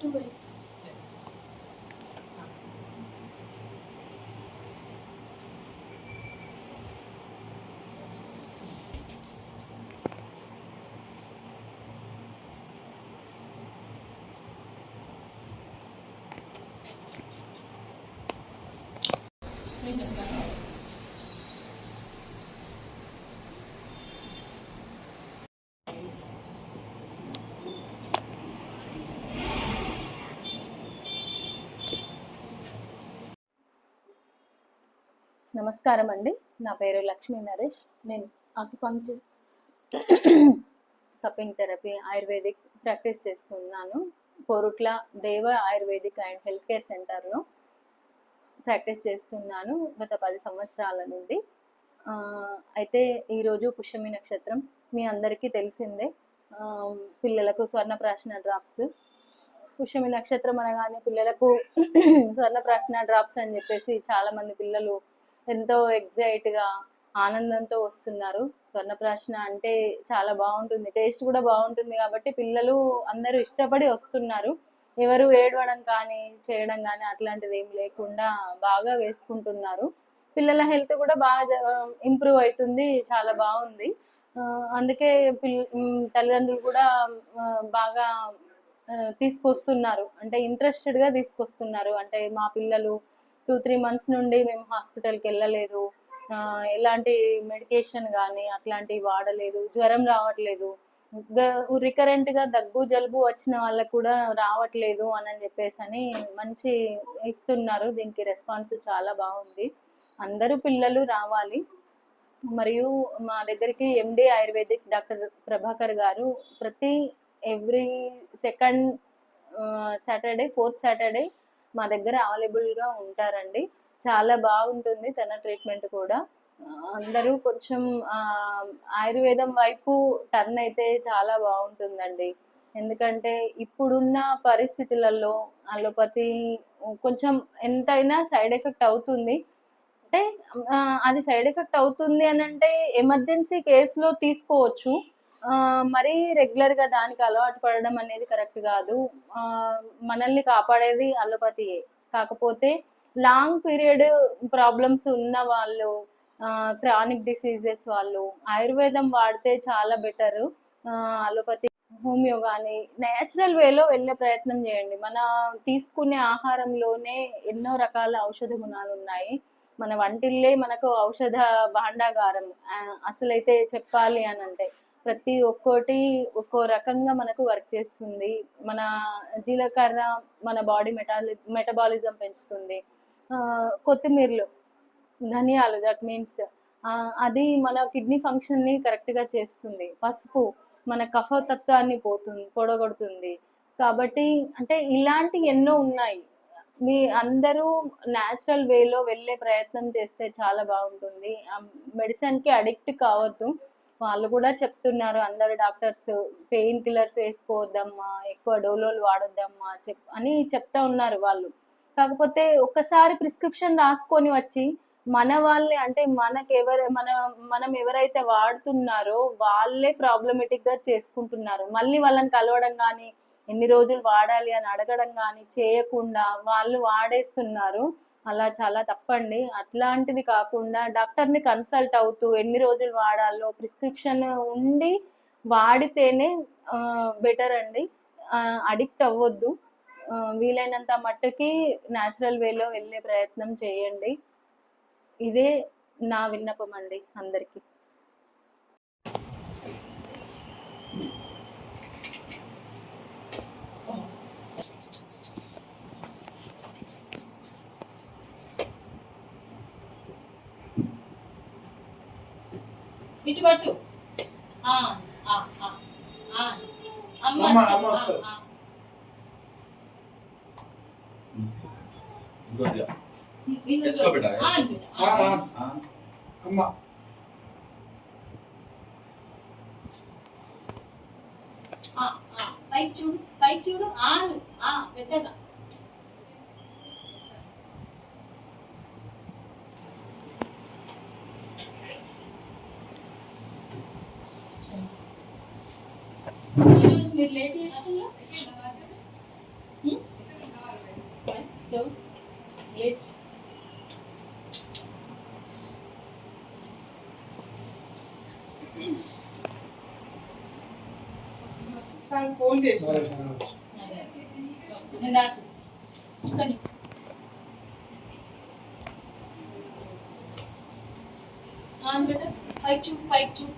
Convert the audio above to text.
对。నమస్కారం అండి నా పేరు లక్ష్మీ నరేష్. నేను acupuncture cupping therapy ayurvedic practice చేస్తున్నాను. Koratla Deva ayurvedic and health care సెంటర్లో ప్రాక్టీస్ చేస్తున్నాను గత పది సంవత్సరాల నుండి. అయితే ఈరోజు పుష్యమి నక్షత్రం మీ అందరికీ తెలిసిందే. పిల్లలకు స్వర్ణప్రాశన డ్రాప్స్. పుష్యమి నక్షత్రం అనగానే పిల్లలకు స్వర్ణప్రాశన డ్రాప్స్ అని చెప్పేసి చాలామంది పిల్లలు ఎంతో ఎగ్జైట్గా ఆనందంతో వస్తున్నారు. స్వర్ణప్రాశన అంటే చాలా బాగుంటుంది. టేస్ట్ కూడా బాగుంటుంది కాబట్టి పిల్లలు అందరూ ఇష్టపడి వస్తున్నారు. ఎవరు ఏడవడం కానీ చేయడం కానీ అట్లాంటిది ఏం లేకుండా బాగా వేసుకుంటున్నారు. పిల్లల హెల్త్ కూడా బాగా ఇంప్రూవ్ అవుతుంది. చాలా బాగుంది. అందుకే పిల్ తల్లిదండ్రులు కూడా బాగా తీసుకొస్తున్నారు. అంటే ఇంట్రెస్టెడ్గా తీసుకొస్తున్నారు. అంటే మా పిల్లలు టూ త్రీ మంత్స్ నుండి మేము హాస్పిటల్కి వెళ్ళలేదు. ఎలాంటి మెడికేషన్ కానీ అట్లాంటివి వాడలేదు. జ్వరం రావట్లేదు. రికరెంట్గా దగ్గు జలుబు వచ్చిన వాళ్ళకు కూడా రావట్లేదు అని అని చెప్పేసి అని మంచి ఇస్తున్నారు. దీనికి రెస్పాన్స్ చాలా బాగుంది. అందరూ పిల్లలు రావాలి. మరియు మా దగ్గరికి ఎండి ఆయుర్వేదిక్ డాక్టర్ ప్రభాకర్ గారు ప్రతి every second Saturday fourth Saturday మా దగ్గర అవైలబుల్గా ఉంటారండి. చాలా బాగుంటుంది తన ట్రీట్మెంట్ కూడా. అందరూ కొంచెం ఆయుర్వేదం వైపు టర్న్ అయితే చాలా బాగుంటుందండి. ఎందుకంటే ఇప్పుడున్న పరిస్థితులలో అలోపతి కొంచెం ఎంతైనా సైడ్ ఎఫెక్ట్ అవుతుంది. అంటే అది సైడ్ ఎఫెక్ట్ అవుతుంది అని అంటే ఎమర్జెన్సీ కేసులో తీసుకోవచ్చు. మరీ రెగ్యులర్ రెగ్యులర్గా దానికి అలవాటు పడడం అనేది కరెక్ట్ కాదు. మనల్ని కాపాడేది అలోపతియే కాకపోతే లాంగ్ పీరియడ్ ప్రాబ్లమ్స్ ఉన్న వాళ్ళు క్రానిక్ డిసీజెస్ వాళ్ళు ఆయుర్వేదం వాడితే చాలా బెటర్ అలోపతి హోమియో కానీ నేచురల్ వేలో వెళ్ళే ప్రయత్నం చేయండి. మన తీసుకునే ఆహారంలోనే ఎన్నో రకాల ఔషధ గుణాలు ఉన్నాయి. మన వంటిల్లే మనకు ఔషధ భాండాగారం అసలైతే చెప్పాలి అని అంటే ప్రతి ఒక్కోటి ఒక్కో రకంగా మనకు వర్క్ చేస్తుంది. మన జీలకర్ర మన బాడీ మెటాలి మెటబాలిజం పెంచుతుంది. కొత్తిమీరలు ధనియాలు దట్ మీన్స్ అది మన కిడ్నీ ఫంక్షన్ని కరెక్ట్గా చేస్తుంది. పసుపు మన కఫతత్వాన్ని పోతుంది పొడగొడుతుంది. కాబట్టి అంటే ఇలాంటి ఎన్నో ఉన్నాయి. మీ అందరూ న్యాచురల్ వేలో వెళ్ళే ప్రయత్నం చేస్తే చాలా బాగుంటుంది. మెడిసిన్కి అడిక్ట్ కావద్దు. వాళ్ళు కూడా చెప్తున్నారు అందరు డాక్టర్స్ పెయిన్ కిల్లర్స్ వేసుకోవద్దమ్మా ఎక్కువ డోలోలు వాడొద్దమ్మా చెప్ అని చెప్తా ఉన్నారు వాళ్ళు. కాకపోతే ఒక్కసారి ప్రిస్క్రిప్షన్ రాసుకొని వచ్చి మన వాళ్ళే అంటే మనకి ఎవరు మన మనం ఎవరైతే వాడుతున్నారో వాళ్ళే ప్రాబ్లమెటిక్గా చేసుకుంటున్నారు. మళ్ళీ వాళ్ళని కలవడం కానీ ఎన్ని రోజులు వాడాలి అని అడగడం కానీ చేయకుండా వాళ్ళు వాడేస్తున్నారు. అలా చాలా తప్పండి. అట్లాంటిది కాకుండా డాక్టర్ని కన్సల్ట్ అవుతూ ఎన్ని రోజులు వాడాలో ప్రిస్క్రిప్షన్ ఉండి వాడితేనే బెటర్ అండి. అడిక్ట్ అవ్వద్దు. వీలైనంత మట్టుకి న్యాచురల్ వేలో వెళ్ళే ప్రయత్నం చేయండి. ఇదే నా విన్నపం అండి అందరికీ. ఆ, అమ్మ ఆ, ఆ. పైకి చూడు పైకి చూడు. ఆ ఆ పెద్దగా ఈరోజు మీరు లేట్ చేస్తున్నా సో లేట్ సార్ ఫోన్ చేసి. నేను రాసిస్తాను ఆన్ బెటర్ పైకి చూడు